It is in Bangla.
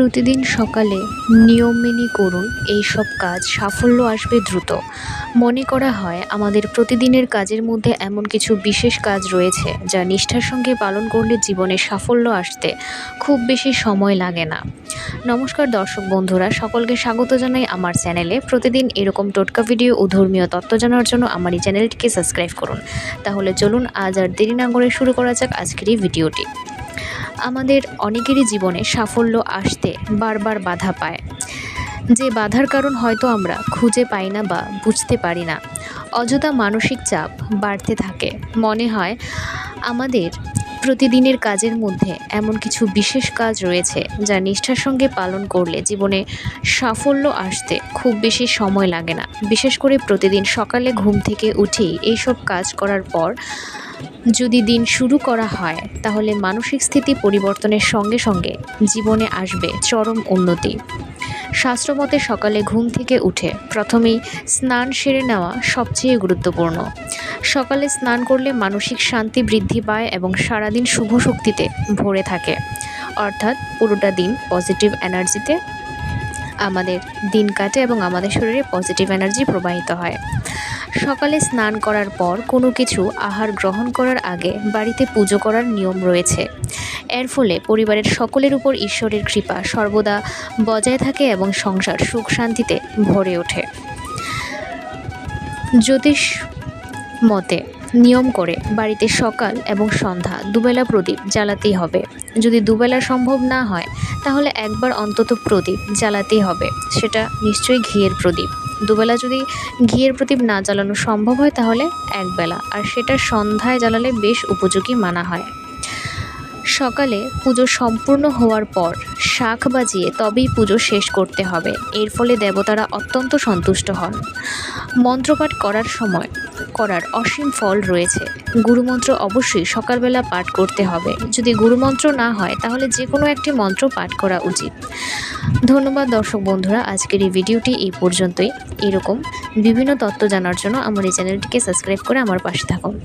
প্রতিদিন সকালে নিয়ম মেনে করুন, এই সব কাজ সাফল্য আসবে দ্রুত। মনে করা হয়, আমাদের প্রতিদিনের কাজের মধ্যে এমন কিছু বিশেষ কাজ রয়েছে যা নিষ্ঠার সঙ্গে পালন করলে জীবনে সাফল্য আসতে খুব বেশি সময় লাগে না। নমস্কার দর্শক বন্ধুরা, সকলকে স্বাগত জানাই আমার চ্যানেলে। প্রতিদিন এরকম টোটকা ভিডিও ও ধর্মীয় তত্ত্ব জানার জন্য আমার এই চ্যানেলটিকে সাবস্ক্রাইব করুন। তাহলে চলুন, আজ আর দেরি না করে শুরু করা যাক আজকের এই ভিডিওটি। আমাদের অনেকেরই জীবনে সাফল্য আসতে বারবার বাধা পায়। যে বাধার কারণ হয়তো আমরা খুঁজে পাই না বা বুঝতে পারি না। অযথা মানসিক চাপ বাড়তে থাকে। মনে হয় আমাদের প্রতিদিনের কাজের মধ্যে এমন কিছু বিশেষ কাজ রয়েছে যা নিষ্ঠার সঙ্গে পালন করলে জীবনে সাফল্য আসতে খুব বেশি সময় লাগে না। বিশেষ করে প্রতিদিন সকালে ঘুম থেকে উঠেই এইসব কাজ করার পর যদি দিন শুরু করা হয়, তাহলে মানসিক স্থিতি পরিবর্তনের সঙ্গে সঙ্গে জীবনে আসবে চরম উন্নতি। শাস্ত্রমতে সকালে ঘুম থেকে উঠে প্রথমেই স্নান সেরে নেওয়া সবচেয়ে গুরুত্বপূর্ণ। সকালে স্নান করলে মানসিক শান্তি বৃদ্ধি পায় এবং সারাদিন শুভ শক্তিতে ভরে থাকে। অর্থাৎ পুরোটা দিন পজিটিভ এনার্জিতে আমাদের দিন কাটে এবং আমাদের শরীরে পজিটিভ এনার্জি প্রবাহিত হয়। সকালে স্নান করার পর কোনো কিছু আহার গ্রহণ করার আগে বাড়িতে পুজো করার নিয়ম রয়েছে। এর ফলে পরিবারের সকলের উপর ঈশ্বরের কৃপা সর্বদা বজায় থাকে এবং সংসার সুখ শান্তিতে ভরে ওঠে। জ্যোতিষ মতে, নিয়ম করে বাড়িতে সকাল এবং সন্ধ্যা দুবেলা প্রদীপ জ্বালাতেই হবে। যদি দুবেলা সম্ভব না হয়, তাহলে একবার অন্তত প্রদীপ জ্বালাতেই হবে। সেটা নিশ্চয়ই ঘিয়ের প্রদীপ। দুবেলা যদি ঘিয়ের প্রদীপ না জ্বালানো সম্ভব হয়, তাহলে একবেলা। আর সেটা সন্ধ্যায় জ্বালালে বেশ উপযোগী মানা হয়। সকালে পুজো সম্পূর্ণ হওয়ার পর শাঁখ বাজিয়ে তবেই পুজো শেষ করতে হবে। এর ফলে দেবতারা অত্যন্ত সন্তুষ্ট হন। মন্ত্রপাঠ করার সময় করার অসীম ফল রয়েছে। গুরুমন্ত্র অবশ্যই সকালবেলা পাঠ করতে হবে। যদি গুরুমন্ত্র না হয়, তাহলে যে কোনো একটি মন্ত্র পাঠ করা উচিত। ধন্যবাদ দর্শক বন্ধুরা, আজকের এই ভিডিওটি এই পর্যন্তই। এরকম বিভিন্ন তত্ত্ব জানার জন্য আমার এই চ্যানেলটিকে সাবস্ক্রাইব করে আমার পাশে থাকুন।